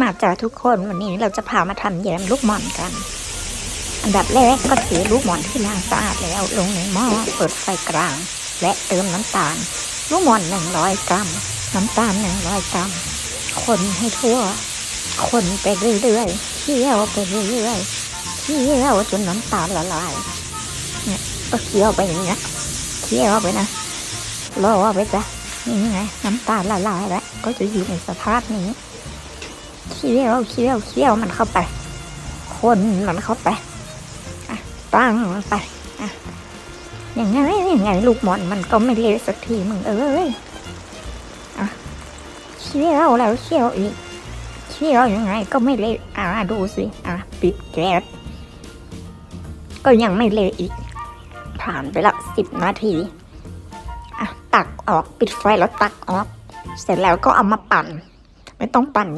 มาจากทุกคนวันนี้เราจะพามาทำแยมลูกหม่อนกัน อันดับแรกก็เทลูกหม่อนที่ล้างสะอาดแล้วลงในหม้อเปิดไฟกลาง และเติมน้ำตาล ลูกหม่อนหนึ่งร้อยกรัม น้ำตาลหนึ่งร้อยกรัม คนให้ทั่ว คนไปเรื่อยๆเคี่ยวไปเรื่อยๆเคี่ยวจนน้ำตาลละลาย เนี่ยก็เคี่ยวไปอย่างเงี้ยเคี่ยวไปนะรอไปจ้ะนี่ไงน้ำตาลละลายแล้วก็จะอยู่ในสภาพนี้ เคี่ยวเคี่ยวเคี่ยวมันเข้าไป คนมันเข้าไปอะตั้งมันไปอะยังไงยังไงลูกหมอนมันก็ไม่เละสักทีมึงเอ้ยอะเคี่ยวแล้วเคี่ยวอีกเคี่ยวยังไงก็ไม่เละอะดูสิอะปิดแก๊สก็ยังไม่เละอีก ผ่านไปละสิบนาทีอะตักออกปิดไฟแล้วตักออก เสร็จแล้วก็เอามาปั่น ไม่ต้องปั่น